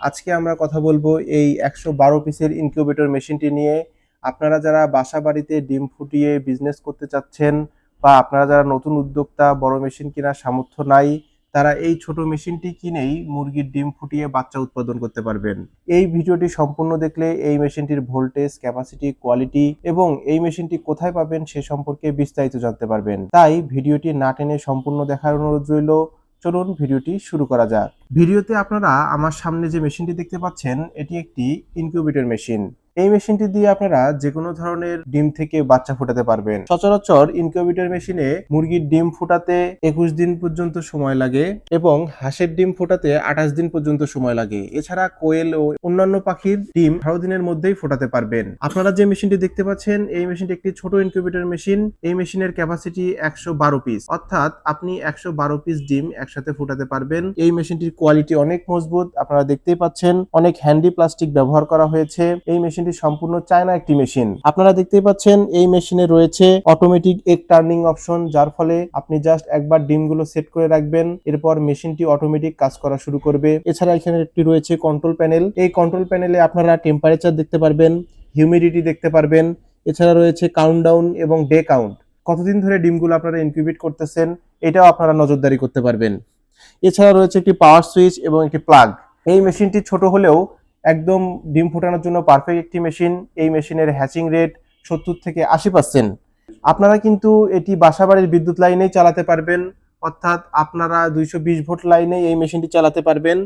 আজকে আমরা কথা বলব এই একশো বারো পিসের ইনকিউবেটর মেশিনটি নিয়ে। আপনারা যারা বাসা বাড়িতে ডিম ফুটিয়ে বিজনেস করতে চাচ্ছেন বা আপনারা যারা নতুন উদ্যোক্তা, বড় মেশিন কেনার সামর্থ্য নাই, তারা এই ছোট মেশিনটি কিনেই মুরগির ডিম ফুটিয়ে বাচ্চা উৎপাদন করতে পারবেন। এই ভিডিওটি সম্পূর্ণ দেখলে এই মেশিনটির ভোল্টেজ ক্যাপাসিটি কোয়ালিটি এবং এই মেশিনটি কোথায় পাবেন সে সম্পর্কে বিস্তারিত জানতে পারবেন। তাই ভিডিওটি না টেনে সম্পূর্ণ দেখার অনুরোধ রইল। চলুন ভিডিওটি শুরু করা যাক। ভিডিওতে আপনারা আমার সামনে যে মেশিনটি দেখতে পাচ্ছেন, এটি একটি ইনকিউবেটর মেশিন এই মেশিনটি দিয়ে আপনারা যে কোনো ধরনের ডিম থেকে বাচ্চা ফোটাতে পারবেন। সচরাচর ইনকিউবেটর মেশিনে মুরগির ডিম ফোটাতে একুশ দিন পর্যন্ত সময় লাগে এবং হাঁসের ডিম ফোটাতে আঠাশ দিন পর্যন্ত সময় লাগে। এছাড়া কোয়েল ও অন্যান্য পাখির ডিম আঠারো দিনের মধ্যেই ফোটাতে পারবেন। আপনারা যে মেশিনটি দেখতে পাচ্ছেন, এই মেশিনটি একটি ছোট ইনকিউবেটর মেশিন। এই মেশিনের ক্যাপাসিটি একশো বারো পিস অর্থাৎ আপনি একশো বারো পিস ডিম একসাথে ফোটাতে পারবেন। এই মেশিনটির কোয়ালিটি অনেক মজবুত, আপনারা দেখতেই পাচ্ছেন। অনেক হ্যান্ডি প্লাস্টিক ব্যবহার করা হয়েছে। এই মেশিনটি সম্পূর্ণ চায়না একটি মেশিন। আপনারা দেখতেই পাচ্ছেন, এই মেশিনে রয়েছে অটোমেটিক এগ টার্নিং অপশন যার ফলে আপনি জাস্ট একবার ডিমগুলো সেট করে রাখবেন, এরপর মেশিনটি অটোমেটিক কাজ করা শুরু করবে। এছাড়া এখানে একটি রয়েছে কন্ট্রোল প্যানেল এই কন্ট্রোল প্যানেলে আপনারা টেম্পারেচার দেখতে পারবেন হিউমিডিটি দেখতে পারবেন, এছাড়া রয়েছে কাউন্টডাউন এবং ডে কাউন্ট কতদিন ধরে ডিমগুলো আপনারা ইনকিউবেট করতেছেন, এটাও আপনারা নজরদারি করতে পারবেন। এছাড়া রয়েছে একটি পাওয়ার সুইচ এবং একটি প্লাগ এই মেশিনটি ছোট হলেও একদম ডিম ফোটানোর জন্য পারফেক্ট একটি মেশিন এই মেশিনের হ্যাচিং রেট সত্তর থেকে আশি পার্সেন্ট আপনারা কিন্তু এটি বাসাবাড়ির বিদ্যুৎ লাইনেই চালাতে পারবেন। অর্থাৎ আপনারা দুইশো বিশ ভোল্ট লাইনে এই মেশিনটি চালাতে পারবেন।